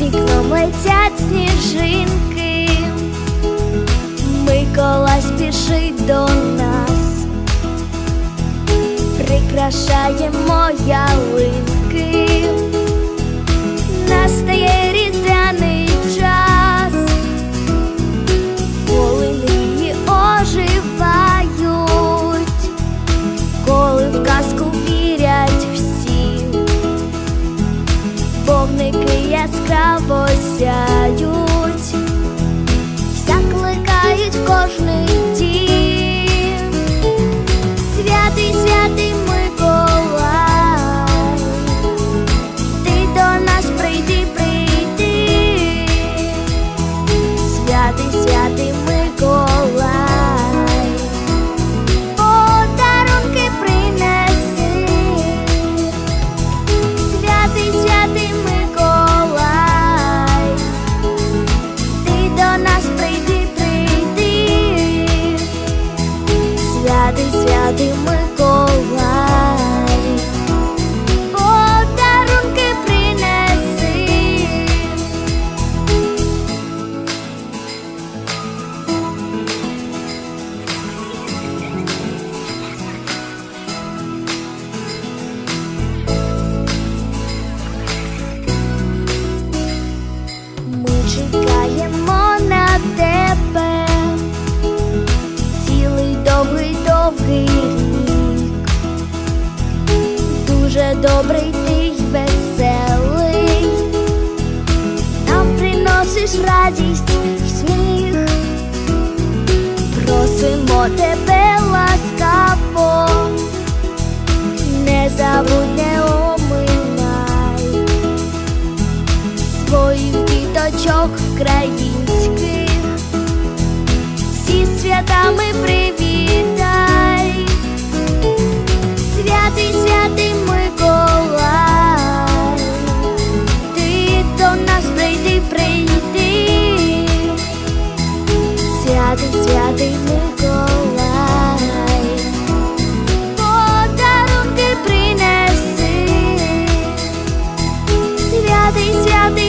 вікном летять сніжинки, Микола спішить до нас, прикрашаємо ялинки, настає вогники яскраво сяють, закликають кожний Святий, Миколай, подарунки принеси. Ми чекаємо на тебе добрий ти й веселий, нам приносиш радість й сміх. Просимо тебе ласкаво, не забудь, не оминай. Своїх діточок українських, всі святами привітай, святий, святий.